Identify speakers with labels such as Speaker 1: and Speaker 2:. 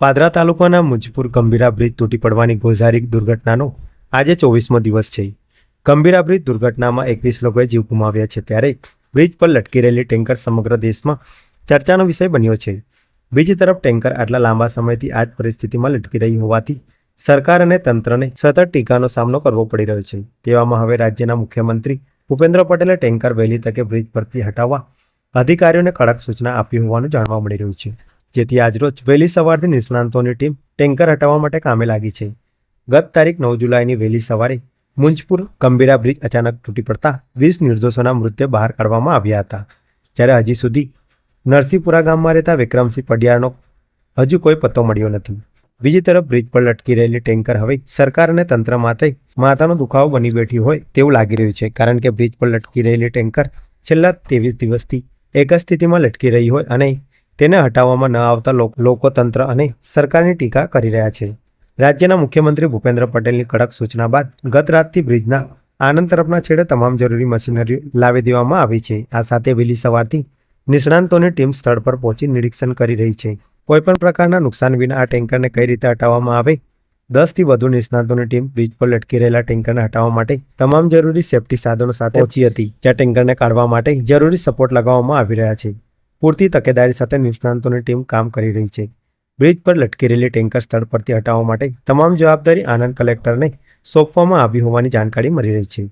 Speaker 1: પાદરા તાલુકાના મુજપુર ગંભીરા બ્રિજ તૂટી પડવાની ગોઝારી દુર્ઘટનાનો આજે ચોવીસમો દિવસ છે. ગંભીરા બ્રિજ દુર્ઘટનામાં એકવીસ લોકોએ જીવ ગુમાવ્યા છે ત્યારે બ્રિજ પર લટકી રહેલી ટેન્કર સમગ્ર દેશમાં ચર્ચાનો વિષય બન્યો છે. બીજી તરફ ટેન્કર આટલા લાંબા સમયથી આ જ પરિસ્થિતિમાં લટકી રહી હોવાથી સરકાર અને તંત્રને સતત ટીકાનો સામનો કરવો પડી રહ્યો છે. તેવામાં હવે રાજ્યના મુખ્યમંત્રી ભૂપેન્દ્ર પટેલે ટેન્કર વહેલી તકે બ્રિજ પરથી હટાવવા અધિકારીઓને કડક સૂચના આપી હોવાનું જાણવા મળી રહ્યું છે. જેથી આજરોજ વહેલી સવારથી નિષ્ણાંતોની ટીમ ટેન્કર હટાવવા માટે કામે લાગી છે. ગત તારીખ નવ જુલાઈની વહેલી સવારે મુંજપુર ગંભીરા બ્રિજ અચાનક તૂટી પડતા વીસ નિર્દોષોના મૃતદેહ બહાર કાઢવામાં આવ્યા હતા. જ્યારે હજી સુધી નરસિંહપુરા ગામમાં રહેતા વિક્રમસિંહ પડિયારનો હજુ કોઈ પત્તો મળ્યો નથી. બીજી તરફ બ્રિજ પર લટકી રહેલી ટેન્કર હવે સરકાર અને તંત્ર માટે માતાનો દુખાવો બની બેઠી હોય તેવું લાગી રહ્યું છે. કારણ કે બ્રિજ પર લટકી રહેલી ટેન્કર છેલ્લા ત્રેવીસ દિવસથી એક જ સ્થિતિમાં લટકી રહી હોય અને તેને હટાવવામાં ન આવતા લોક- લોકો અને સરકારની ટીકા કરી રહ્યા છે. રાજ્યના મુખ્યમંત્રી ભૂપેન્દ્ર પટેલની કડક સૂચના બાદ ગત રાતથી બ્રિજના આનંદ તરફના છેડે તમામ જરૂરી મશીનરી લાવી દેવામાં આવી છે. આ સાથે વહેલી સવારથી નિષ્ણાંતોની ટીમ સ્થળ પર પહોંચી નિરીક્ષણ કરી રહી છે. કોઈપણ પ્રકારના નુકસાન વિના આ ટેન્કરને કઈ રીતે હટાવવામાં આવે? દસથી વધુ નિષ્ણાતોની ટીમ બ્રિજ પર લટકી રહેલા ટેન્કરને હટાવવા માટે તમામ જરૂરી સેફટી સાધનો સાથે પહોંચી હતી, જ્યાં ટેન્કરને કાઢવા માટે જરૂરી સપોર્ટ લગાવવામાં આવી રહ્યા છે. પૂરતી તકેદારી સાથે નિષ્ણાંતોની ટીમ કામ કરી રહી છે. બ્રિજ પર લટકી રહેલી ટેન્કર સ્થળ પરથી હટાવવા માટે તમામ જવાબદારી આનંદ કલેક્ટરને સોંપવામાં આવી હોવાની જાણકારી મળી રહી છે.